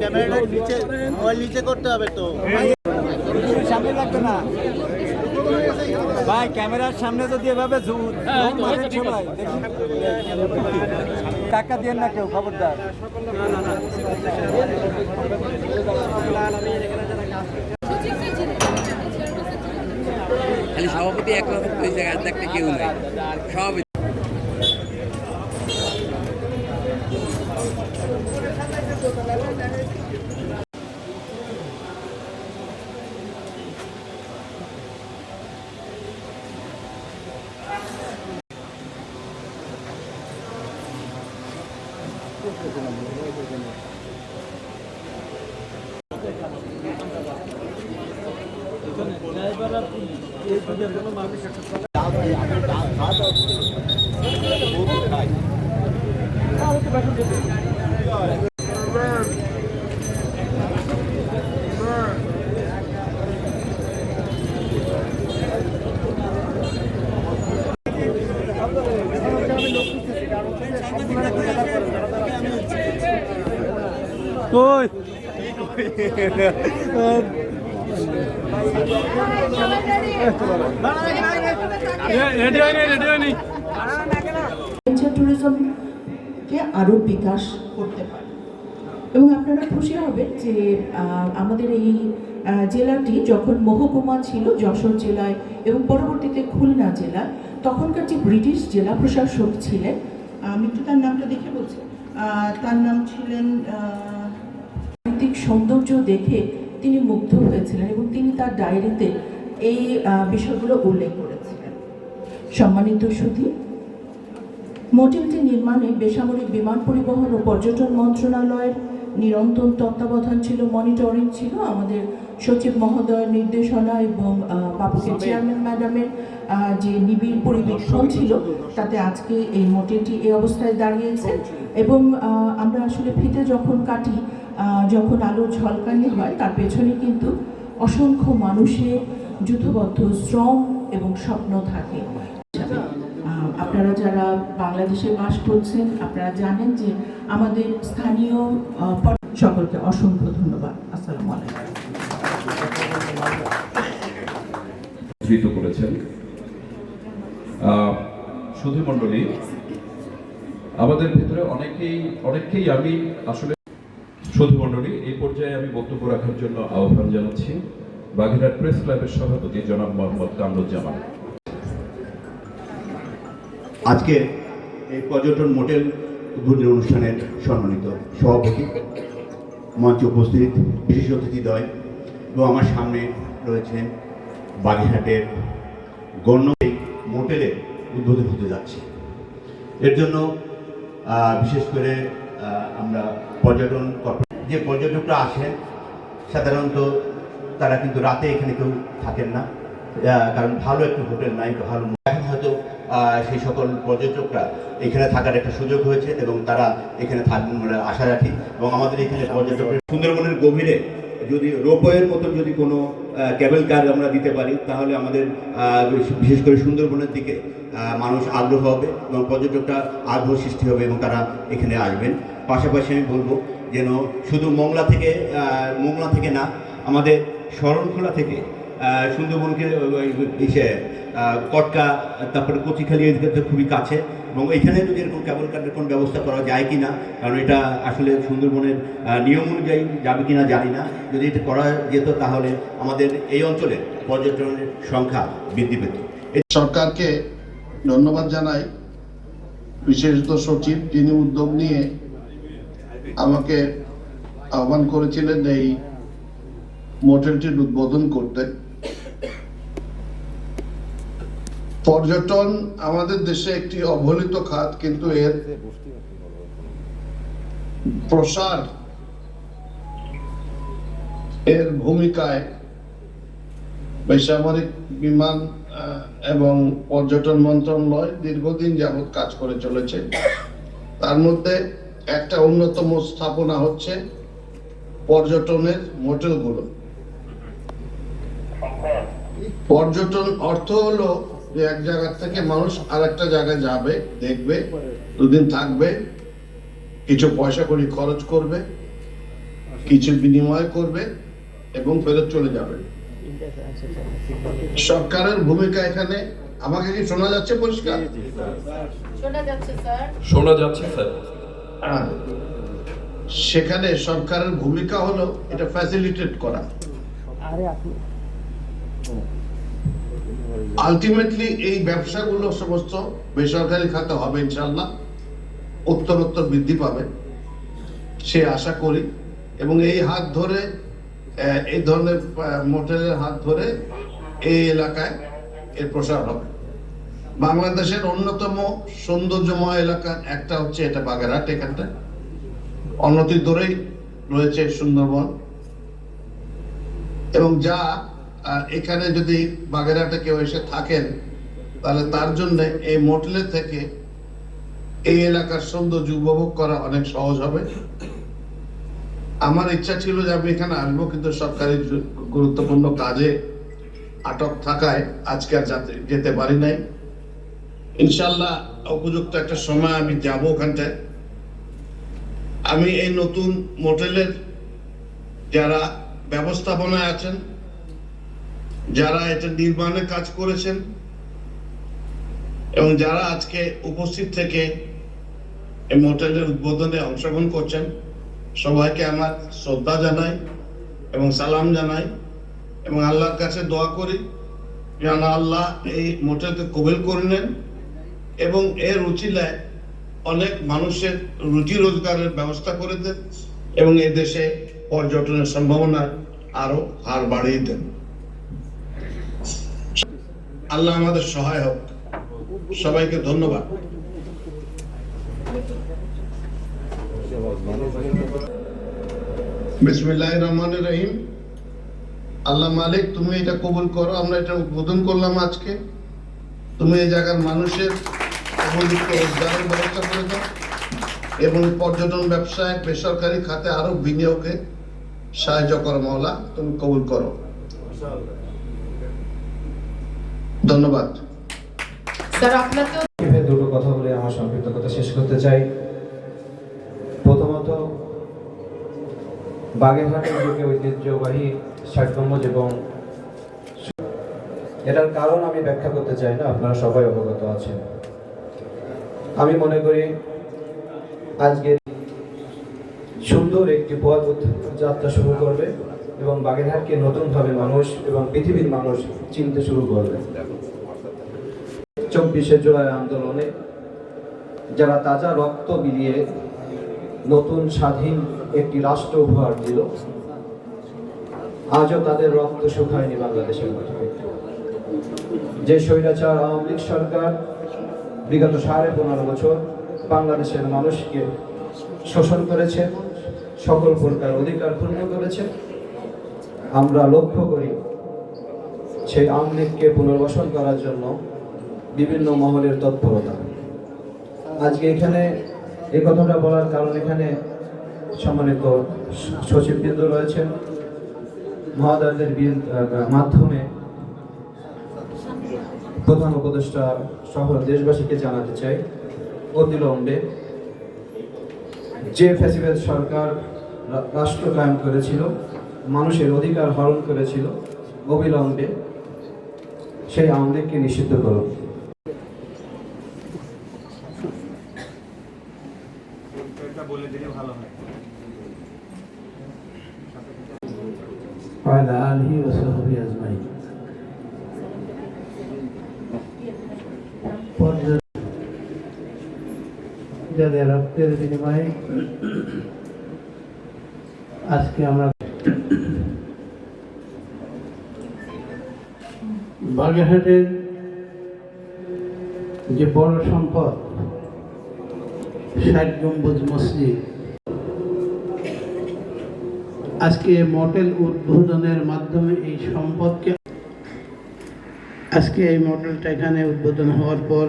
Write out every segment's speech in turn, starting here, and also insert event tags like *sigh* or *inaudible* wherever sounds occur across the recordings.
ক্যামেরাটা নিচে করতে হবে তো। সামনে লাগবে না ভাই ক্যামেরার সামনে যদি এভাবে টাকা দিয়ে না কেউ খবরদার। খালি সভাপতি এক রকম ওই জায়গায় দেখতে কেউ নেই। সভাপতি কই? *laughs* *laughs* বিকাশ করতে পারে। এবং আপনারা খুশি হবেন যে আমাদের এই জেলাটি যখন মহকুমা ছিল, যশোর জেলায় এবং পরবর্তীতে খুলনা জেলায়, তখনকার যে ব্রিটিশ জেলা প্রশাসক ছিলেন আমি একটু তার নামটা দেখে বলছি। তার নাম ছিলেন প্রাকৃতিক সৌন্দর্য দেখে তিনি মুগ্ধ হয়েছিলেন এবং তিনি তার ডায়েরিতে এই বিষয়গুলো উল্লেখ করেছিলেন। সম্মানিত সুধী মোটেলটি নির্মাণে বেসামরিক বিমান পরিবহন ও পর্যটন মন্ত্রণালয়ের নিরন্তর তত্ত্বাবধান ছিল মনিটরিং ছিল। আমাদের সচিব মহোদয়ের নির্দেশনা এবং বাবুকে চেয়ারম্যান ম্যাডামের যে নিবিড় পরিবেশন ছিল তাতে আজকে এই মোটেলটি এই অবস্থায় দাঁড়িয়েছে। এবং আমরা আসলে ফিতে যখন কাটি যখন আলো ঝলকানি হয় তার পেছনে কিন্তু অসংখ্য মানুষের যুদ্ধবদ্ধ, শ্রম এবং স্বপ্ন থাকে। আপনারা যারা বাংলাদেশে বাস করছেন, আপনারা জানেন যে আমাদের স্থানীয় সকলকে অসংখ্য ধন্যবাদ। আসসালামু আলাইকুম। করেছেন। সুধী মণ্ডলী, আমাদের ভিতরে অনেকেই, অনেককেই আমি আসলে সুধী মণ্ডলী, এই পর্যায়ে আমি বক্তব্য রাখার জন্য আহ্বান জানাচ্ছি। বাগেরহাট প্রেস ক্লাবের সভাপতি জনাব মোহাম্মদ কামরুজ্জামান। আজকে এই পর্যটন মোটেল উদ্বোধনী অনুষ্ঠানের সম্মানিত সভাপতি, মঞ্চে উপস্থিত বিশেষ অতিথিদ্বয় এবং আমার সামনে রয়েছেন বাগেরহাটের গণ্য মোটেলে উদ্বোধন হতে যাচ্ছে। এর জন্য বিশেষ করে আমরা পর্যটন যে পর্যটকরা আসেন, সাধারণত তারা কিন্তু রাতে এখানে কেউ থাকেন না। কারণ ভালো একটি হোটেল নাই ভালো এখন হয়তো সেই সকল পর্যটকরা এখানে থাকার একটা সুযোগ হয়েছে এবং তারা এখানে থাকবেন বলে আশা রাখি। এবং আমাদের এখানে পর্যটকের সুন্দরবনের গভীরে যদি রোপওয়ের মতন যদি কোনো ক্যাবেল কার আমরা দিতে পারি তাহলে আমাদের বিশেষ করে সুন্দরবনের দিকে মানুষ আগ্রহ হবে এবং পর্যটকরা আগ্রহ সৃষ্টি হবে এবং তারা এখানে আসবেন। পাশাপাশি আমি বলব যেন শুধু মংলা থেকে মোংলা থেকে না আমাদের শরণখোলা থেকে সুন্দরবনকে ইসে কটকা, তারপরে কচিখালি এদিকে খুবই কাছে এবং এখানে যদি এরকম কেবল কার্ডের কোনো ব্যবস্থা করা যায় কি না কারণ এটা আসলে সুন্দরবনের নিয়ম অনুযায়ী যাবে কি না জানি না। যদি এটা করা যেত তাহলে আমাদের এই অঞ্চলে পর্যটনের সংখ্যা বৃদ্ধি পেত। সরকারকে ধন্যবাদ জানাই বিশেষত সচিব যিনি উদ্যোগ নিয়ে আমাকে আহ্বান করেছিলেন এই মোটেলটির উদ্বোধন করতে। পর্যটন আমাদের দেশে একটি অবহেলিত খাত, কিন্তু এর প্রসার এর ভূমিকায় বেসামরিক বিমান এবং পর্যটন মন্ত্রণালয় দীর্ঘদিন যাবৎ কাজ করে চলেছে। তার মধ্যে একটা অন্যতম স্থাপনা হচ্ছে পর্যটনের মোটেলগুলো। পর্যটন অর্থ হলো যে এক জায়গা থেকে মানুষ আর একটা জায়গায় যাবে দেখবে দুদিন থাকবে কিছু পয়সা করি খরচ করবে কিছু বিনিময় করবে এবং ফেরত চলে যাবে। সরকারের ভূমিকা এখানে আমাকে কি শোনা যাচ্ছে পরিষ্কার? শোনা যাচ্ছে স্যার। শোনা যাচ্ছে স্যার। হ্যাঁ। সেখানে সরকারের ভূমিকা হলো এটা ফ্যাসিলিটেট করা। আলটিমেটলি এই ব্যবসাগুলো সমস্ত বেসরকারি খাতে হবে ইনশাল্লাহ উত্তরোত্তর বৃদ্ধি পাবে, সে আশা করি। এবং এই হাত ধরে এই ধরনের মোটেলের হাত ধরে এই এলাকায় এর প্রসার হবে। বাংলাদেশের অন্যতম সৌন্দর্যময় এলাকা একটা হচ্ছে এটা বাগেরহাট এখানটা। অন্যতি দূরেই রয়েছে সুন্দরবন। এবং যা আহ, এখানে যদি বাগেরহাটে কেউ এসে থাকেন তাহলে তার জন্য এই মোটলে থেকে এই এলাকার সৌন্দর্য উপভোগ করা অনেক সহজ হবে। আমার ইচ্ছা ছিল যে আমি এখানে আসব কিন্তু সরকারি গুরুত্বপূর্ণ কাজে আটক থাকায় আজকে আর যাতে- যেতে পারি নাই। ইনশাল্লাহ উপযুক্ত একটা সময় আমি যাব ওখানটায়। আমি এই নতুন মোটেলের যারা ব্যবস্থাপনায় আছেন যারা এটা নির্মাণে কাজ করেছেন এবং যারা আজকে উপস্থিত থেকে এই মোটেলের উদ্বোধনে অংশগ্রহণ করছেন, সবাইকে আমার শ্রদ্ধা জানাই এবং সালাম জানাই এবং আল্লাহর কাছে দোয়া করি যেন আল্লাহ এই মোটেলকে কবিল করে নেন এবং এর উচিলায় অনেক মানুষের রুজি রোজগারের ব্যবস্থা করে দেন এবং এ দেশে পর্যটনের সম্ভাবনা আরও হার বাড়িয়ে দেন। আল্লাহ আমাদের সহায় হোক সবাইকে ধন্যবাদ। বিসমিল্লাহ রহমান রহিম। আল্লাহ মালিক, তুমি এটা কবুল করো, আমরা এটা উদ্বোধন করলাম আজকে। তুমি এই জায়গার মানুষের ব্যবস্থা করে দাও এবং পর্যটন ব্যবসায় বেসরকারি খাতে আরও বিনিয়োগে সাহায্য করো মাওলা, তুমি কবুল করো। ধন্যবাদ। স্যার আপনাকেও দুটো কথা বলে আমার সংক্ষিপ্ত কথা শেষ করতে চাই। প্রথমত বাগেরহাটের যুগে ঐতিহ্যবাহী ষাট গম্বুজ এবং এটার কারণ আমি ব্যাখ্যা করতে চাই না আপনারা সবাই অবগত আছেন। আমি মনে করি আজকে সুন্দর একটি পথ যাত্রা শুরু করবে। এবং বাগেরহাটকে নতুনভাবে মানুষ এবং পৃথিবীর মানুষ চিনতে শুরু করবে। চব্বিশে জুলাই আন্দোলনে যারা তাজা রক্ত বিলিয়ে নতুন স্বাধীন একটি রাষ্ট্র উপহার দিল, আজও তাদের রক্ত শুকায়নি বাংলাদেশের মাটিতে যে স্বৈরাচার আওয়ামী লীগ সরকার বিগত সাড়ে পনেরো বছর বাংলাদেশের মানুষকে শোষণ করেছে, সকল প্রকার অধিকার ক্ষুণ্ণ করেছে আমরা লক্ষ্য করি সেই আওয়ামী লীগকে পুনর্বাসন করার জন্য বিভিন্ন মহলের তৎপরতা। আজকে এখানে এই কথাটা বলার কারণ এখানে সম্মানিত সচিববৃন্দ রয়েছেন। মহাদারদের মাধ্যমে প্রধান উপদেষ্টা সহ দেশবাসীকে জানাতে চাই অবিলম্বে। যে ফ্যাসিবাদ সরকার রাষ্ট্র কায়েম করেছিল মানুষের অধিকার হরণ করেছিল অবিলম্বে সেই আওয়ামী লীগকে নিষিদ্ধ করুন وعلى آله وصحبه أجمعين পর্যা- যাদের রক্তের বিনিময়ে আজকে আমরা বাগেরহাটের যে বড় সম্পদ, ষাট গম্বুজ মসজিদ, আজকে মডেল উদ্বোধনের মাধ্যমে এই সম্পদকে, আজকে এই মডেলটা এখানে উদ্বোধন হওয়ার পর,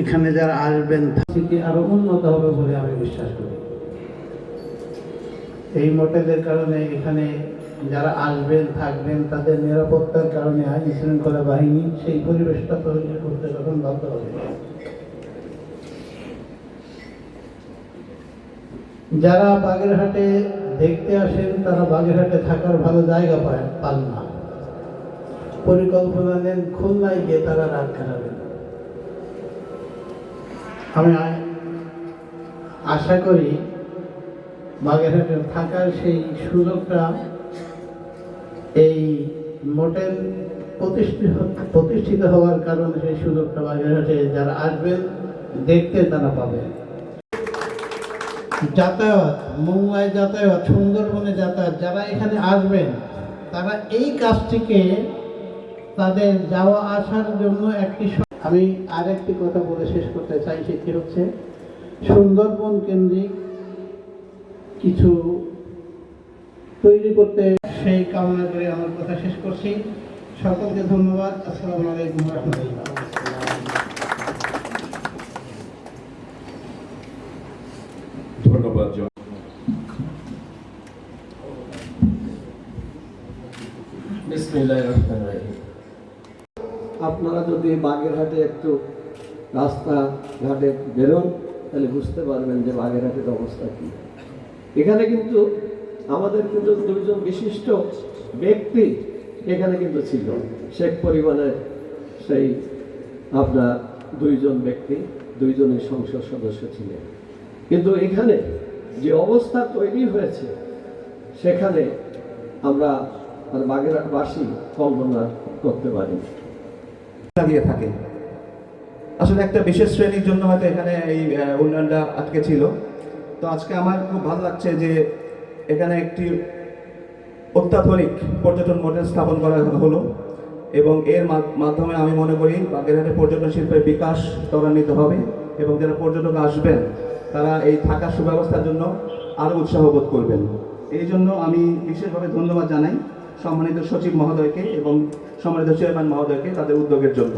এখানে যারা আসবেন থেকে আরও উন্নত হবে বলে আমি বিশ্বাস করি। এই মডেলের কারণে এখানে যারা আসবেন, থাকবেন, তাদের নিরাপত্তার কারণে আইন শৃঙ্খলা বাহিনী সেই পরিবেশটা তৈরি করতে তখন বাধ্য হবে। যারা বাগেরহাটে দেখতে আসেন, তারা বাগেরহাটে থাকার ভালো জায়গা পায় পান না পরিকল্পনা নেন, খুলনায় গিয়ে তারা রাত কাটাবেন। আমি আশা করি বাগেরহাটে থাকার সেই সুযোগটা এই মোটেল প্রতিষ্ঠিত প্রতিষ্ঠিত হওয়ার কারণে সেই সুযোগটা বাগেরহাটে যারা আসবেন দেখতে তারা পাবে। যাতায়াত, মুম্বাই যাতায়াত, সুন্দরবনে যাতায়াত, যারা এখানে আসবেন, তারা এই কাজটিকে তাদের যাওয়া আসার জন্য একটি আমি আরেকটি কথা বলে শেষ করতে চাই, সেটি হচ্ছে সুন্দরবন কেন্দ্রিক কিছু তৈরি করতে সেই কামনা করে আমার কথা শেষ করছি। সকলকে ধন্যবাদ। আসসালামু আলাইকুম রহমতুল্লাহ। ধন্যবাদ আপনারা যদি বাগেরহাটে একটু রাস্তা ঘাটে বেরোন তাহলে বুঝতে পারবেন যে বাগেরহাটের অবস্থা কী। এখানে কিন্তু আমাদের কিন্তু দুইজন বিশিষ্ট ব্যক্তি এখানে কিন্তু ছিল। শেখ পরিবারের সেই আপনার দুইজন ব্যক্তি দুইজনই সংসদ সদস্য ছিলেন। কিন্তু এখানে যে অবস্থা তৈরি হয়েছে, সেখানে আমরা আর বাগেরহাটবাসী কল্পনা করতে পারি দাঁড়িয়ে থাকে। আসলে একটা বিশেষ শ্রেণির জন্য হয়তো এখানে এই উন্নয়নটা আটকে ছিল। তো আজকে আমার খুব ভালো লাগছে যে এখানে একটি অত্যাধুনিক পর্যটন মডেল স্থাপন করা হলো এবং এর মাধ্যমে আমি মনে করি বাগেরহাটে পর্যটন শিল্পের বিকাশ ত্বরান্বিত হবে এবং যারা পর্যটক আসবেন, তারা এই থাকার সুব্যবস্থার জন্য আরও উৎসাহ বোধ করবেন। এই জন্য আমি বিশেষভাবে ধন্যবাদ জানাই সম্মানিত সচিব মহোদয়কে এবং সম্মানিত চেয়ারম্যান মহোদয়কে তাদের উদ্যোগের জন্য।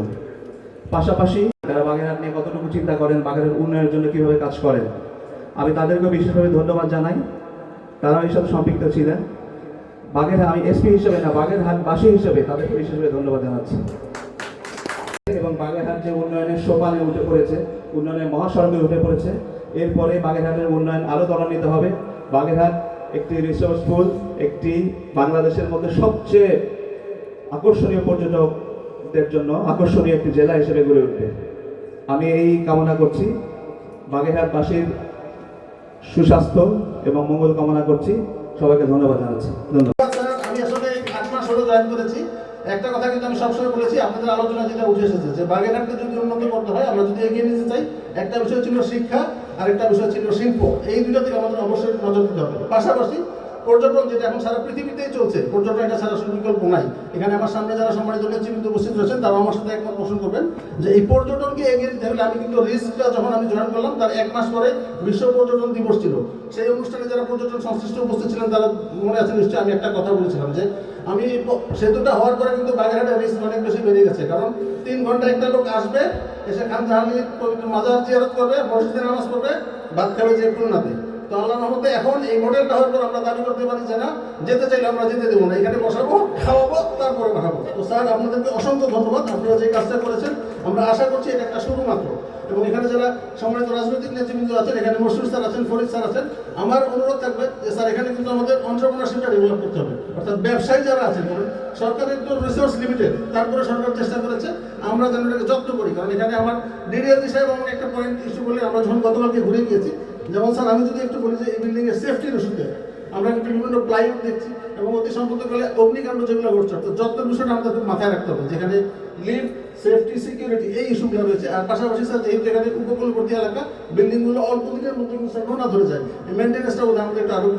পাশাপাশি তারা বাগেরহাট নিয়ে কতটুকু চিন্তা করেন, বাগেরহাট উন্নয়নের জন্য কীভাবে কাজ করেন, আমি তাদেরকেও বিশেষভাবে ধন্যবাদ জানাই। তারাও এর সাথে সম্পৃক্ত ছিলেন। বাগেরহাট, আমি এসপি হিসেবে না বাগেরহাটবাসী হিসেবে তাদেরকে বিশেষভাবে ধন্যবাদ জানাচ্ছি। এবং বাগেরহাট যে উন্নয়নের সোপানে উঠে পড়েছে, উন্নয়নের মহাসড়কে উঠে পড়েছে, এরপরে বাগেরহাটের উন্নয়ন আরও ত্বরান্বিত হবে। বাগেরহাট একটি রিসোর্সফুল একটি বাংলাদেশের মধ্যে সবচেয়ে আকর্ষণীয় পর্যটকদের জন্য আকর্ষণীয় একটি জেলা হিসেবে গড়ে উঠবে। আমি এই কামনা করছি। বাগেরহাটবাসীর সুস্বাস্থ্য এবং মঙ্গল কামনা করছি। সবাইকে ধন্যবাদ জানাচ্ছি। ধন্যবাদ। আমি আসলে আট মাস হলো জয়েন করেছি। একটা কথা কিন্তু আমি সবসময় বলেছি, আপনাদের আলোচনা যেটা উঠে এসেছে, যে বাগেরহাটকে যদি উন্নত করতে হয়, আমরা যদি এগিয়ে নিতে চাই, একটা বিষয় ছিল শিক্ষা আর একটা বিষয় ছিল শিল্প। এই দুটো দিকে আমাদের অবশ্যই নজর দিতে হবে। পাশাপাশি পর্যটন যেটা এখন সারা পৃথিবীতেই চলছে, পর্যটন এটা সারা বিকল্প নাই। এখানে আমার সামনে যারা সম্মানিত নেতৃবৃন্দ উপস্থিত রয়েছেন তারা আমার সাথে একমত পোষণ করবেন যে এই পর্যটনকে এগিয়ে দিতে হলে আমি কিন্তু রিস্কটা যখন আমি জয়েন করলাম, তার এক মাস পরে বিশ্ব পর্যটন দিবস ছিল। সেই অনুষ্ঠানে যারা পর্যটন সংশ্লিষ্ট উপস্থিত ছিলেন, তারা মনে আছে নিশ্চয়ই আমি একটা কথা বলেছিলাম যে আমি সেতুটা হওয়ার পরে কিন্তু বাগেরহাটের রিস্ক অনেক বেশি বেড়ে গেছে। কারণ তিন ঘণ্টা একটা লোক আসবে, এসে খান পবিত্র মাজার জিয়ারত করবে মসজিদে নামাজ পড়বে, ভাত খাবে যে খুলনাতে। তো আল্লাহ রহমতে এখন এই মডেলটা হওয়ার পর আমরা দাবি করতে পারি যে না, যেতে চাইলে আমরা যেতে দেবো না, এখানে বসাবো, খাওয়াবো, তারপরে পাঠাবো তো স্যার, আপনাদেরকে অসংখ্য ধন্যবাদ, আপনারা যে কাজটা করেছেন, আমরা আশা করছি এটা একটা শুরু মাত্র। এবং এখানে যারা সম্মানিত রাজনৈতিক নেতৃবৃন্দ আছেন, এখানে মসরুর স্যার আছেন, ফরিদ স্যার আছেন, আমার অনুরোধ থাকবে যে স্যার, এখানে কিন্তু আমাদের অন্টারপ্রিনারশিপটা ডেভেলপ করতে হবে। অর্থাৎ ব্যবসায়ী যারা আছেন বলুন সরকারের তো রিসোর্স লিমিটেড তারপরে সরকার চেষ্টা করেছে, আমরা যেন এটাকে যত্ন করি। কারণ এখানে আমার ডিডিএল সাহেব আমাকে একটা পয়েন্ট ইস্যু করলে আমরা যখন গতকালকে ঘুরে গিয়েছি যেমন স্যার, আমি যদি একটু বলি যে এই বিল্ডিং এর সেফটির ওষুধে, আমরা কিন্তু বিভিন্ন প্লাইউড দেখছি এবং অতি সম্পর্ককালে অগ্নিকাণ্ড যেগুলো ঘটছে, অর্থাৎ যত্নের বিষয়টা আমাদের মাথায় রাখতে হবে, যেখানে লিভ সেফটি সিকিউরিটি এই ইস্যুগুলো রয়েছে। আর পাশাপাশি স্যার, যেহেতু এখানে উপকূলবর্তী এলাকা বিল্ডিংগুলো অল্প দিনের মধ্যে স্যার নোনা ধরে যায়। এই মেনটেন্যান্সটা আমাদের একটু আরও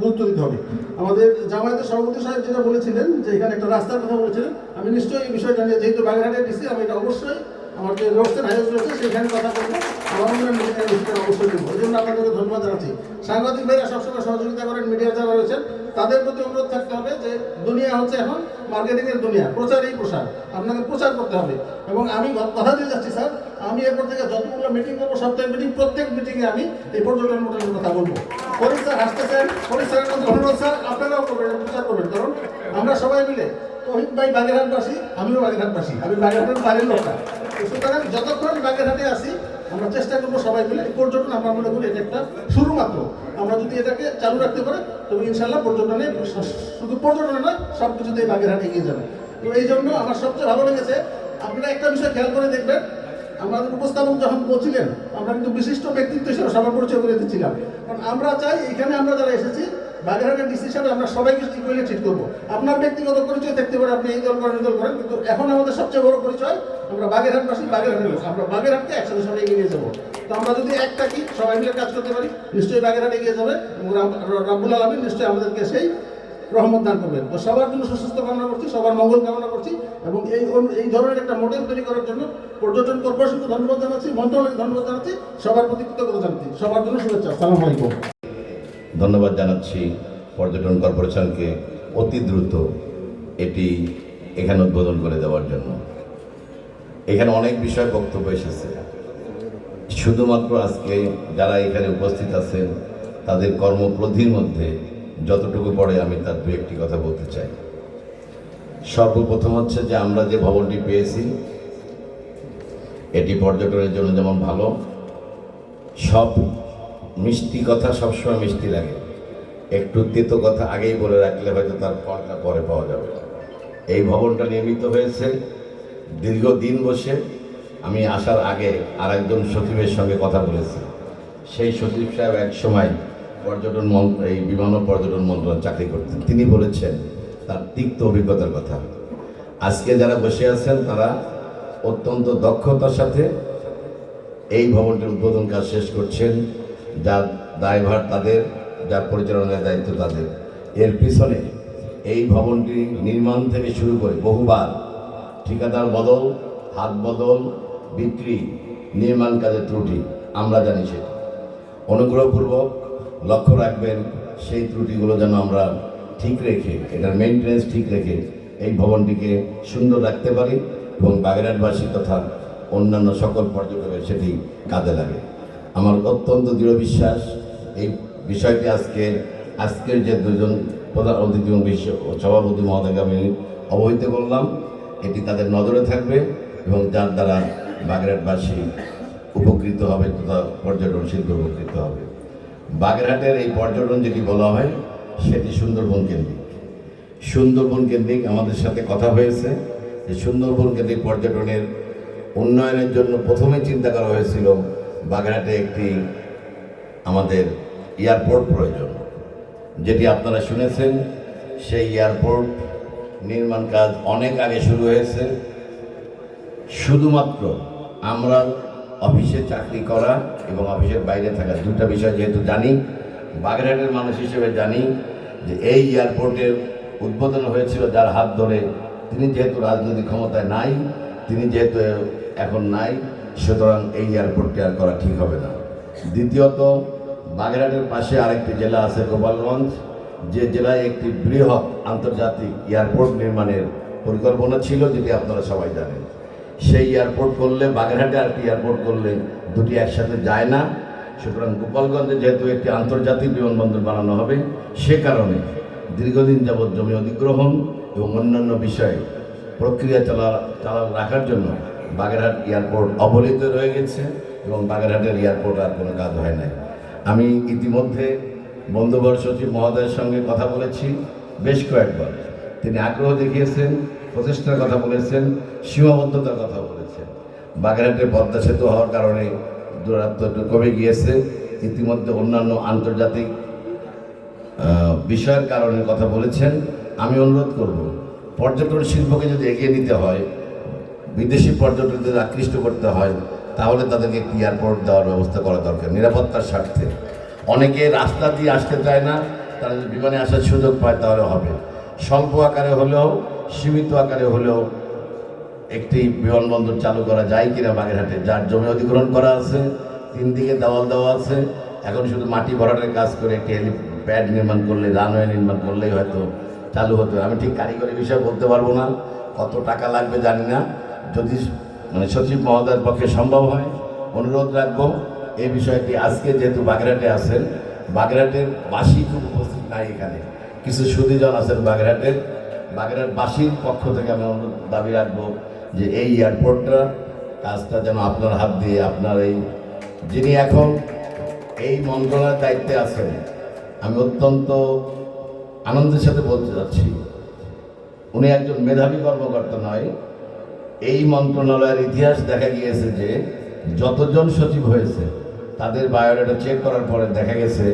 গুরুত্ব দিতে হবে। আমাদের জামায়াতের সভাপতি সাহেব যেটা বলেছিলেন, যে এখানে একটা রাস্তার কথা বলেছিলেন, আমি নিশ্চয়ই এই বিষয়টা নিয়ে, যেহেতু বাগেরহাটে ডিসি আমি এটা অবশ্যই আমার যে হাইওয়েজ রয়েছে সেখানে কথা বলব আমার মনে হয় অবশ্যই দেবো এই জন্য আপনাদেরকে ধন্যবাদ জানাচ্ছি। সাংবাদিক ভাইরা সবসময় সহযোগিতা করেন মিডিয়ার যারা রয়েছেন, তাদের প্রতি অনুরোধ থাকতে হবে যে দুনিয়া হচ্ছে এখন মার্কেটিং এর দুনিয়া প্রচারই প্রসার, আপনাকে প্রচার করতে হবে। এবং আমি কথা দিয়ে যাচ্ছি, স্যার, আমি এরপর থেকে যতগুলো মিটিং করব, সপ্তাহে মিটিং প্রত্যেক মিটিংয়ে আমি এই পর্যটন মডেলের কথা বলব। ফরিদ স্যার হাসতেছেন ফরিদ মধ্যে অনুরোধ স্যার। আপনারাও করবেন, প্রচার করবেন। কারণ আমরা সবাই মিলে তহিদ ভাই বাগেরহাটবাসী, আমিও বাগেরহাটবাসী। আমি বাগেরহাটের বাড়ির লোকটা সুতরাং যতক্ষণ বাগেরহাটে আসি আমরা চেষ্টা করব সবাই মিলে পর্যটন আমরা মনে করি এটা একটা শুরু মাত্র আমরা যদি এটাকে চালু রাখতে পারি, তবে ইনশাল্লাহ পর্যটনে শুধু পর্যটনে নয়, সব কিছুতেই বাগেরহাট এগিয়ে যাবে। তো এই জন্য আমার সবচেয়ে ভালো লেগেছে, আপনারা একটা বিষয় খেয়াল করে দেখবেন, আমাদের উপস্থাপক যখন বলছিলেন, আমরা কিন্তু বিশিষ্ট ব্যক্তিত্ব হিসেবে সবার পরিচয় করে দিচ্ছিলাম। কারণ আমরা চাই এখানে আমরা যারা এসেছি বাগেরহাটের ডিসি হিসাবে আমরা সবাইকে ইকুয়ালি ট্রিট করব। আপনার ব্যক্তিগত পরিচয় থাকতে পারে, আপনি এই দল করেন দল করেন, কিন্তু এখন আমাদের সবচেয়ে বড় পরিচয় আমরা বাগেরহাটবাসী, বাগেরহাটের লোক। আমরা বাগেরহাটকে একসাথে সবাই এগিয়ে যাব। তো আমরা যদি এক থাকি সবাই মিলে কাজ করতে পারি, নিশ্চয়ই বাগেরহাট এগিয়ে যাবে রাব্বুল আলমী নিশ্চয়ই আমাদেরকে সেই রহমত দান করবেন। তো সবার জন্য সুস্বাস্থ্য কামনা করছি, সবার মঙ্গল কামনা করছি এবং এই এই ধরনের একটা মডেল তৈরি করার জন্য পর্যটন কর্পোরেশনকে ধন্যবাদ জানাচ্ছি, মন্ত্রণালয়কে ধন্যবাদ জানাচ্ছি, সবার প্রতি কৃতজ্ঞতা জানাচ্ছি। সবার জন্য শুভেচ্ছা, আসসালামু আলাইকুম। ধন্যবাদ জানাচ্ছি পর্যটন কর্পোরেশনকে অতি দ্রুত এটি এখানে উদ্বোধন করে দেওয়ার জন্য। এখানে অনেক বিষয় বক্তব্য এসেছে। শুধুমাত্র আজকে যারা এখানে উপস্থিত আছেন, তাদের কর্মপ্রধির মধ্যে যতটুকু পড়ে আমি তার দু একটি কথা বলতে চাই। সর্বপ্রথম হচ্ছে যে আমরা যে ভবনটি পেয়েছি, এটি পর্যটনের জন্য যেমন ভালো, সব মিষ্টি কথা সবসময় মিষ্টি লাগে। একটু তেতো কথা আগেই বলে রাখলে হয়তো তার ফলটা পরে পাওয়া যাবে। এই ভবনটা নির্মিত হয়েছে দীর্ঘদিন বসে। আমি আসার আগে আরেকজন সচিবের সঙ্গে কথা বলেছি। সেই সচিব সাহেব এক সময় পর্যটন মন্ত্র এই বিমান পর্যটন মন্ত্রণালয় চাকরি করতেন। তিনি বলেছেন তার তিক্ত অভিজ্ঞতার কথা। আজকে যারা বসে আছেন তারা অত্যন্ত দক্ষতার সাথে এই ভবনটির উদ্বোধন কাজ শেষ করছেন। যার দায়ভার তাদের যার পরিচালনার দায়িত্ব তাদের। এর পিছনে এই ভবনটি নির্মাণ থেকে শুরু করে বহুবার ঠিকাদার বদল, হাত বদল, বিক্রি, নির্মাণ কাজের ত্রুটি, আমরা জানি সেটা। অনুগ্রহপূর্বক লক্ষ্য রাখবেন, সেই ত্রুটিগুলো যেন আমরা ঠিক রেখে, এটার মেনটেন্যান্স ঠিক রেখে এই ভবনটিকে সুন্দর রাখতে পারি এবং বাগেরহাটবাসী তথা অন্যান্য সকল পর্যটকের সেটি কাজে লাগে। আমার অত্যন্ত দৃঢ় বিশ্বাস। এই বিষয়টি আজকে আজকের যে দুজন প্রধান অতিথি বিশ্ব সভাপতি মহোদয়কে আমি অবহিত করলাম, এটি তাদের নজরে থাকবে এবং যার দ্বারা বাগেরহাটবাসী উপকৃত হবে তথা পর্যটন শিল্প উপকৃত হবে। বাগেরহাটের এই পর্যটন যেটি বলা হয়, সেটি সুন্দরবন কেন্দ্রিক। সুন্দরবন কেন্দ্রিক আমাদের সাথে কথা হয়েছে। যে সুন্দরবন কেন্দ্রিক পর্যটনের উন্নয়নের জন্য প্রথমে চিন্তা করা হয়েছিল বাগেরহাটে একটি আমাদের এয়ারপোর্ট প্রয়োজন, যেটি আপনারা শুনেছেন। সেই এয়ারপোর্ট নির্মাণ কাজ অনেক আগে শুরু হয়েছে। শুধুমাত্র আমরা অফিসে চাকরি করা এবং অফিসের বাইরে থাকা দুটা বিষয় যেহেতু জানি, বাগেরহাটের মানুষ হিসেবে জানি যে এই এয়ারপোর্টের উদ্বোধন হয়েছিল যার হাত ধরে তিনি যেহেতু রাজনৈতিক ক্ষমতায় নাই, তিনি যেহেতু এখন নাই সুতরাং এই এয়ারপোর্টটি আর করা ঠিক হবে না। দ্বিতীয়ত, বাগেরহাটের পাশে আরেকটি জেলা আছে গোপালগঞ্জ। যে জেলায় একটি বৃহৎ আন্তর্জাতিক এয়ারপোর্ট নির্মাণের পরিকল্পনা ছিল, যেটি আপনারা সবাই জানেন। সেই এয়ারপোর্ট করলে, বাগেরহাটে আর একটি এয়ারপোর্ট করলে দুটি একসাথে যায় না। সুতরাং গোপালগঞ্জে যেহেতু একটি আন্তর্জাতিক বিমানবন্দর বানানো হবে, সে কারণে দীর্ঘদিন যাবৎ জমি অধিগ্রহণ এবং অন্যান্য বিষয়ে প্রক্রিয়া চালা চালা, রাখার জন্য বাগেরহাট এয়ারপোর্ট অবহেলিত রয়ে গেছে এবং বাগেরহাটের এয়ারপোর্ট আর কোনো কাজ হয় নাই। আমি ইতিমধ্যে বন্ধুবর সচিব মহোদয়ের সঙ্গে কথা বলেছি, বেশ কয়েকবার। তিনি আগ্রহ দেখিয়েছেন, প্রচেষ্টার কথা বলেছেন, সীমাবদ্ধতার কথা বলেছেন। বাগেরহাটে পদ্মা সেতু হওয়ার কারণে একটু কমে গিয়েছে। ইতিমধ্যে অন্যান্য আন্তর্জাতিক বিষয়ের কারণে কথা বলেছেন। আমি অনুরোধ করব, পর্যটন শিল্পকে যদি এগিয়ে নিতে হয় বিদেশি পর্যটকদের আকৃষ্ট করতে হয়, তাহলে তাদেরকে একটি এয়ারপোর্ট দেওয়ার ব্যবস্থা করা দরকার? নিরাপত্তার স্বার্থে। অনেকে রাস্তা দিয়ে আসতে চায় না, তারা যদি বিমানে আসার সুযোগ পায় তাহলে হবে। স্বল্প আকারে হলেও, সীমিত আকারে হলেও একটি বিমানবন্দর চালু করা যায় কিনা বাগেরহাটে, যার জমি অধিগ্রহণ করা আছে, তিন দিকে দেওয়াল দেওয়া আছে। এখন শুধু মাটি ভরাটের কাজ করে একটি প্যাড নির্মাণ করলে, রানওয়ে নির্মাণ করলেই হয়তো চালু হতো আমি ঠিক কারিগরি বিষয় বলতে পারব না, কত টাকা লাগবে জানি না। যদি মানে সচিব মহোদয়ের পক্ষে সম্ভব হয়, অনুরোধ রাখব এই বিষয়টি আজকে যেহেতু বাগেরহাটে আছেন, বাগেরহাটের বাসী খুব উপস্থিত নাই এখানে। কিছু সুদীজন আছেন বাগেরহাটের। বাগেরহাট বাসীর পক্ষ থেকে আমি অনুরোধ, দাবি রাখব যে এই এয়ারপোর্টটা কাজটা যেন আপনার হাত দিয়ে আপনার এই যিনি এখন এই মন্ত্রণালয়ের দায়িত্বে আছেন, আমি অত্যন্ত আনন্দের সাথে বলতে যাচ্ছি। উনি একজন মেধাবী কর্মকর্তা নয় এই মন্ত্রণালয়ের ইতিহাস দেখা গিয়েছে যে যতজন সচিব হয়েছে, তাদের বায়োডাটা চেক করার পরে দেখা গেছে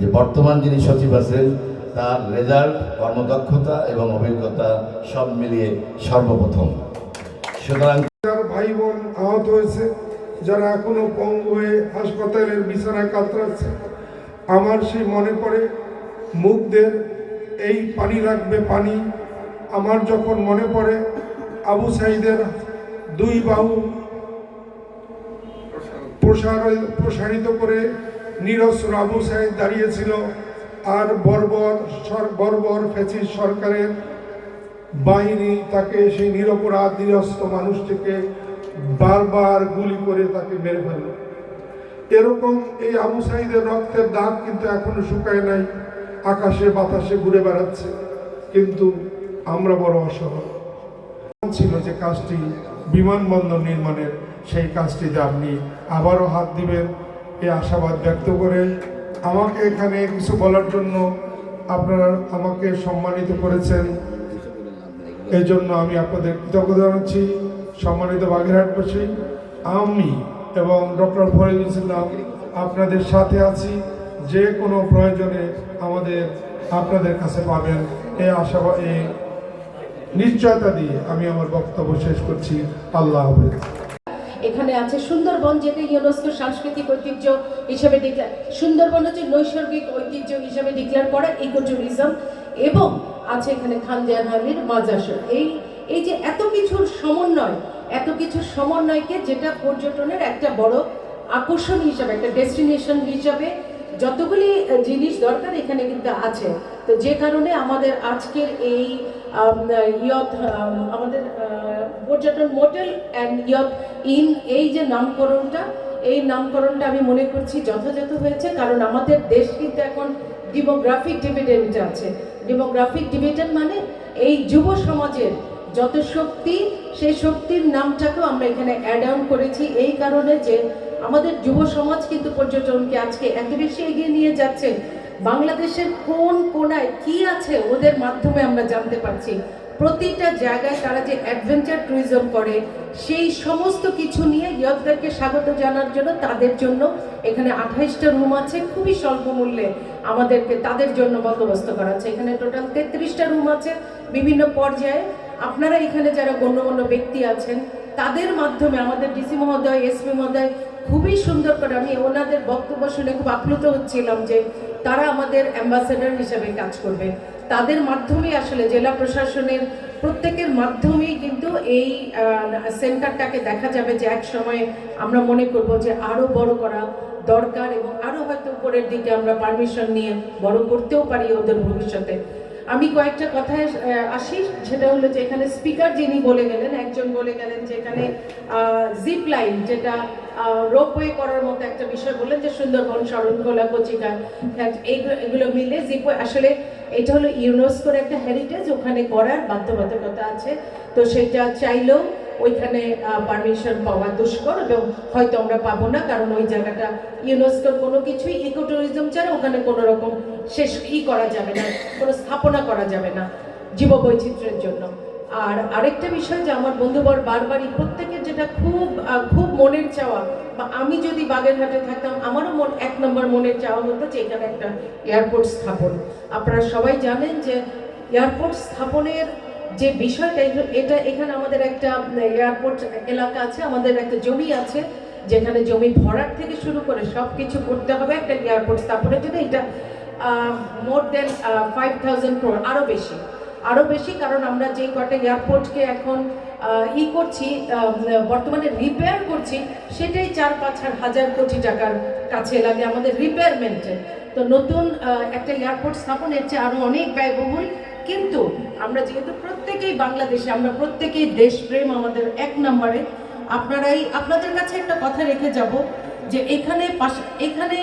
যে বর্তমান যিনি সচিব আছেন, তার রেজাল্ট কর্মদক্ষতা এবং অভিজ্ঞতা সব মিলিয়ে সর্বপ্রথম। সুতরাং ভাই বোন আহত হয়েছে, যারা এখনও পঙ্গু হয়ে হাসপাতালের বিছানায় কাতরাচ্ছে, আমার সেই মনে পড়ে, মুখদের এই পানি লাগবে পানি, আমার যখন মনে পড়ে আবু সাইদের দুই বাহু প্রসার- প্রসারিত করে নিরস্ত্র আবু সাইদ দাঁড়িয়েছিল আর বর্বর বর্বর ফেসিস সরকারের বাহিনী তাকে সেই নিরপরাধ, নিরস্ত মানুষটিকে বারবার গুলি করে তাকে মেরে ফেলল। এরকম এই আবু সাইদের রক্তের দাগ কিন্তু এখনও শুকায় নাই, আকাশে বাতাসে ঘুরে বেড়াচ্ছে। কিন্তু আমরা বড় অসহায়। ছিল যে কাজটি বিমানবন্দর নির্মাণের, সেই কাজটিতে আপনি আবারও হাত দিবেন। এই আশাবাদ ব্যক্ত করে আমাকে এখানে কিছু বলার জন্য আপনারা আমাকে সম্মানিত করেছেন। এই জন্য আমি আপনাদের কৃতজ্ঞতা জানাচ্ছি। সম্মানিত বাগেরহাটবাসী আমি এবং ডক্টর ফরিদুল ইসলাম আপনাদের সাথে আছি। যে কোনো প্রয়োজনে আমাদের আপনাদের কাছে পাবেন। এই আশা এই নিশ্চয়তা দিয়ে আমি আমার বক্তব্য শেষ করছি। আল্লাহ হাফেজ। এখানে আছে সুন্দরবন, যেটা ইউনেস্কো সাংস্কৃতিক ঐতিহ্য হিসেবে ডিক্লার সুন্দরবন হচ্ছে নৈসর্গিক ঐতিহ্য হিসেবে ডিক্লেয়ার করা ইকো ট্যুরিজম এবং আছে এখানে খানজাহান আলীর মাজাসর এই এই যে এত কিছুর সমন্বয়, এত কিছুর সমন্বয়কে যেটা পর্যটনের একটা বড় আকর্ষণ হিসাবে, একটা ডেস্টিনেশন হিসাবে যতগুলি জিনিস দরকার এখানে কিন্তু আছে। তো যে কারণে আমাদের আজকের এই ইয়ত আমাদের পর্যটন মোটেল অ্যান্ড ইয়ত ইন এই যে নামকরণটা, এই নামকরণটা আমি মনে করছি যথাযথ হয়েছে, কারণ আমাদের দেশ কিন্তু এখন ডিমোগ্রাফিক ডিভিডেন্ট আছে। ডিমোগ্রাফিক ডিভিডেন্ট মানে এই যুব সমাজের যত শক্তি, সেই শক্তির নামটাকেও আমরা এখানে অ্যাড অন করেছি। এই কারণে যে আমাদের যুব সমাজ কিন্তু পর্যটনকে আজকে এত বেশি এগিয়ে নিয়ে যাচ্ছে বাংলাদেশের কোন কোনায় কি আছে ওদের মাধ্যমে আমরা জানতে পারছি। প্রতিটা জায়গায় তারা যে অ্যাডভেঞ্চার ট্যুরিজম করে, সেই সমস্ত কিছু নিয়ে ইয়কদেরকে স্বাগত জানার জন্য তাদের জন্য এখানে আঠাইশটা রুম আছে, খুবই স্বল্প মূল্যে আমাদেরকে তাদের জন্য বন্দোবস্ত করা আছে। এখানে টোটাল তেত্রিশটা রুম আছে বিভিন্ন পর্যায়ে। আপনারা এখানে যারা গণ্যমান্য ব্যক্তি আছেন, তাদের মাধ্যমে আমাদের ডিসি মহোদয় এসপি মহোদয় খুবই সুন্দর করে আমি ওনাদের বক্তব্য শুনে খুব আপ্লুত হচ্ছিলাম যে তারা আমাদের অ্যাম্বাসেডার হিসাবে কাজ করবে। তাদের মাধ্যমে আসলে জেলা প্রশাসনের প্রত্যেকের মাধ্যমেই কিন্তু এই সেন্টারটাকে দেখা যাবে যে এক সময় আমরা মনে করব যে আরও বড় করা দরকার এবং আরও হয়তো উপরের দিকে আমরা পারমিশন নিয়ে বড় করতেও পারি ওদের ভবিষ্যতে। আমি কয়েকটা কথায় আসি। সেটা হলো যে এখানে স্পিকার যিনি বলে গেলেন, একজন বলে গেলেন যে এখানে জিপ লাইন যেটা রোপওয়ে করার মতো একটা বিষয় বললেন যে সুন্দরবন, শরণখোলা কচিকা এইগুলো এগুলো মিলে জিপ আসলে এটা হলো ইউনেস্কোর একটা হেরিটেজ ওখানে করার বাধ্যবাধকতা আছে। তো সেটা চাইলেও ওইখানে পারমিশন পাওয়া দুষ্কর এবং হয়তো আমরা পাবো না, কারণ ওই জায়গাটা ইউনেস্কোর কোনো কিছুই ইকো ট্যুরিজম ছাড়া ওখানে কোনো রকম শেষ ই করা যাবে না, কোনো স্থাপনা করা যাবে না জীববৈচিত্র্যের জন্য। আর আরেকটা বিষয় যে আমার বন্ধুবর বারবারই প্রত্যেকের যেটা খুব খুব মনের চাওয়া, বা আমি যদি বাগেরহাটে থাকতাম, আমারও মন, এক নম্বর মনের চাওয়া হতো যে এখানে একটা এয়ারপোর্ট স্থাপন। আপনারা সবাই জানেন যে এয়ারপোর্ট স্থাপনের যে বিষয়টা, এটা- এখানে আমাদের একটা এয়ারপোর্ট এলাকা আছে, আমাদের একটা জমি আছে, যেখানে জমি ভরার থেকে শুরু করে সব কিছু করতে হবে, একটা এয়ারপোর্ট স্থাপনের জন্য। এটা more than five thousand crore আরও বেশি। আরও বেশি কারণ আমরা যেই কটা এয়ারপোর্টকে এখন ই করছি বর্তমানে রিপেয়ার করছি, সেটাই চার পাঁচ হাজার কোটি টাকার কাছে লাগে আমাদের রিপেয়ারমেন্টে তো নতুন একটা এয়ারপোর্ট স্থাপনের চেয়ে আরও অনেক ব্যয়বহুল। কিন্তু আমরা যেহেতু প্রত্যেকেই বাংলাদেশে, আমরা প্রত্যেকেই দেশপ্রেম আমাদের এক নম্বরে। আপনারাই, আপনাদের কাছে একটা কথা রেখে যাব যে এখানে এখানে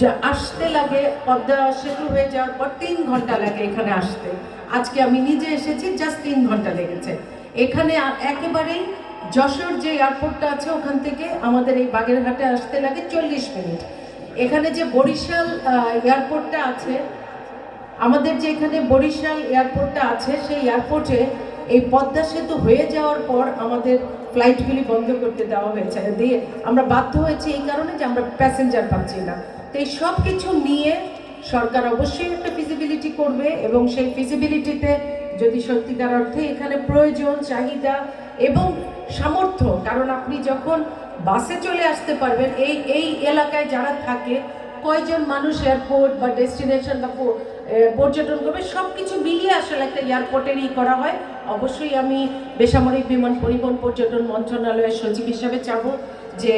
যা আসতে লাগে, পদ্মা সেতু হয়ে যাওয়ার পর তিন ঘণ্টা লাগে এখানে আসতে। আজকে আমি নিজে এসেছি, জাস্ট তিন ঘণ্টা লেগেছে। এখানে একেবারেই যশোর যে এয়ারপোর্টটা আছে, ওখান থেকে আমাদের এই বাগেরহাটে আসতে লাগে চল্লিশ মিনিট। এখানে যে বরিশাল এয়ারপোর্টটা আছে আমাদের যে এখানে বরিশাল এয়ারপোর্টটা আছে, সেই এয়ারপোর্টে এই পদ্মা সেতু হয়ে যাওয়ার পর আমাদের ফ্লাইটগুলি বন্ধ করতে দেওয়া হয়েছে। দিয়ে আমরা বাধ্য হয়েছি এই কারণে যে আমরা প্যাসেঞ্জার পাচ্ছি না। তো এই সব কিছু নিয়ে সরকার অবশ্যই একটা ফিজিবিলিটি করবে এবং সেই ফিজিবিলিটিতে যদি সত্যিকার অর্থে এখানে প্রয়োজন, চাহিদা এবং সামর্থ্য, কারণ আপনি যখন বাসে চলে আসতে পারবেন, এই এই এলাকায় যারা থাকে কয়জন মানুষ এয়ারপোর্ট বা ডেস্টিনেশন বা পর্যটন করবে সব কিছু মিলিয়ে আসলে একটা এয়ারপোর্টেরই করা হয়। অবশ্যই আমি বেসামরিক বিমান পরিবহন পর্যটন মন্ত্রণালয়ের সচিব হিসাবে চাবো যে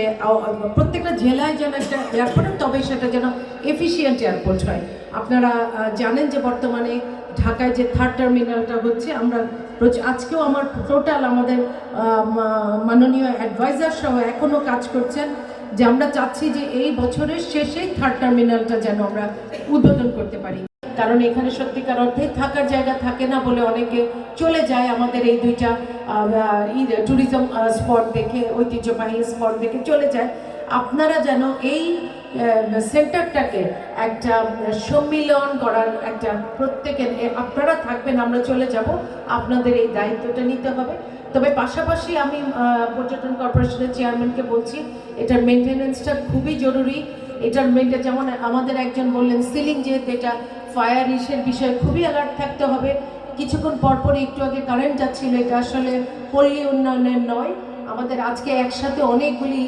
প্রত্যেকটা জেলায় যেন একটা এয়ারপোর্ট তবে সেটা যেন এফিসিয়েন্ট এয়ারপোর্ট হয়। আপনারা জানেন যে বর্তমানে ঢাকায় যে থার্ড টার্মিনালটা হচ্ছে, আমরা আজকেও আমার টোটাল আমাদের মাননীয় অ্যাডভাইজার সহ এখনও কাজ করছেন। যে আমরা চাচ্ছি যে এই বছরের শেষেই থার্ড টার্মিনালটা যেন আমরা উদ্বোধন করতে পারি। কারণ এখানে সত্যিকার অর্থে থাকার জায়গা থাকে না বলে অনেকে চলে যায় আমাদের এই দুইটা ট্যুরিজম স্পট দেখে, ঐতিহ্যবাহী স্পট দেখে চলে যায়। আপনারা যেন এই সেন্টারটাকে একটা সম্মিলন করার একটা প্রত্যেকের আপনারা থাকবেন, আমরা চলে যাব। আপনাদের এই দায়িত্বটা নিতে হবে। তবে পাশাপাশি আমি পর্যটন কর্পোরেশনের চেয়ারম্যানকে বলছি, এটার মেনটেনেন্সটা খুবই জরুরি। এটার মেনটেন যেমন আমাদের একজন বললেন, সিলিং যেহেতু এটা ফায়ার ইসের বিষয়ে খুবই অ্যালার্ট থাকতে হবে। কিছুক্ষণ পরপরই একটু আগে কারেন্ট যাচ্ছিল, এটা আসলে পল্লী উন্নয়নের নয়। আমাদের আজকে একসাথে অনেকগুলি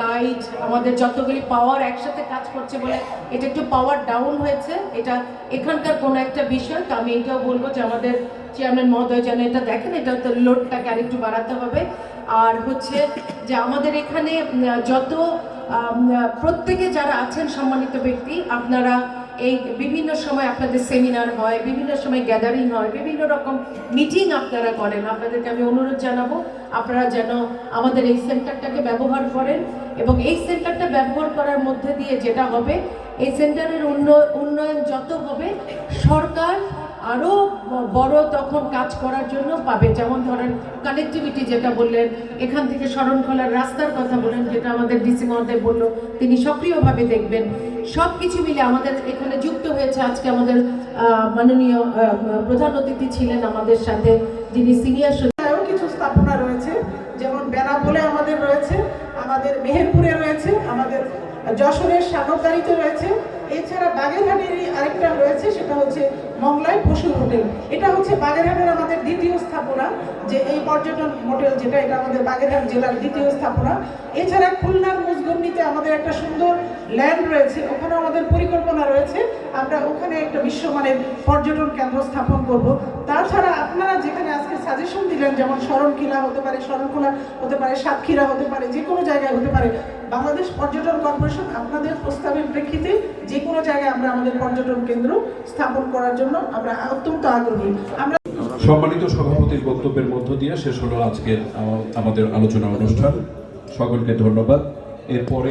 লাইট আমাদের যতগুলি পাওয়ার একসাথে কাজ করছে বলে এটা একটু পাওয়ার ডাউন হয়েছে, এটা এখানকার কোনো একটা বিষয়, তো আমি এটাও বলব যে আমাদের চেয়ারম্যান মহোদয় যেন এটা দেখেন, এটা তো লোডটাকে আরেকটু বাড়াতে হবে। আর হচ্ছে যে আমাদের এখানে যত প্রত্যেকে যারা আছেন সম্মানিত ব্যক্তি, আপনারা এই বিভিন্ন সময় আপনাদের সেমিনার হয়, বিভিন্ন সময় গ্যাদারিং হয়, বিভিন্ন রকম মিটিং আপনারা করেন। আপনাদেরকে আমি অনুরোধ জানাব, আপনারা যেন আমাদের এই সেন্টারটাকে ব্যবহার করেন এবং এই সেন্টারটা ব্যবহার করার মধ্যে দিয়ে যেটা হবে, এই সেন্টারের উন্ন- উন্নয়ন যত হবে, সরকার আরও বড় তখন কাজ করার জন্য পাবে। যেমন ধরেন কানেক্টিভিটি যেটা বললেন, এখান থেকে শরণখোলার রাস্তার কথা বলেন যেটা আমাদের ডিসি মহোদয় বলল, তিনি সক্রিয়ভাবে দেখবেন। সব কিছু মিলে আমাদের এখানে যুক্ত হয়েছে আজকে আমাদের মাননীয় প্রধান অতিথি ছিলেন আমাদের সাথে, যিনি সিনিয়র কিছু স্থাপনা রয়েছে, যেমন বেনাপোলে আমাদের রয়েছে, আমাদের মেহেরপুরে রয়েছে, আমাদের যশোরের সাগরদারিতে রয়েছে এছাড়া বাগেরহাটেরই আরেকটা রয়েছে, সেটা হচ্ছে মংলায় পশু হোটেল। এটা হচ্ছে বাগেরহাটের আমাদের দ্বিতীয় স্থাপনা, যে এই পর্যটন হোটেল যেটা, এটা আমাদের বাগেরহাট জেলার দ্বিতীয় স্থাপনা। এছাড়া খুলনার মুজগন্ডিতে আমাদের একটা সুন্দর ল্যান্ড রয়েছে ওখানে আমাদের পরিকল্পনা রয়েছে। আমরা ওখানে একটা বিশ্বমানের পর্যটন কেন্দ্র স্থাপন করব। তাছাড়া আপনারা যেখানে আজকে সাজেশন দিলেন, যেমন শরণকিলা হতে পারে, শরণখোলা হতে পারে, সাতক্ষীরা হতে পারে, যে কোনো জায়গায় হতে পারে, বাংলাদেশ পর্যটন কর্পোরেশন আপনাদের প্রস্তাবের প্রেক্ষিতে যে কোনো জায়গায় আমরা আমাদের পর্যটন কেন্দ্র স্থাপন করার জন্য আমরা অত্যন্ত আগ্রহী। আমরা সম্মানিত সভাপতির বক্তব্যের মধ্য দিয়ে শেষ হলো আজকের আমাদের আলোচনা অনুষ্ঠান। সকলকে ধন্যবাদ। এরপরে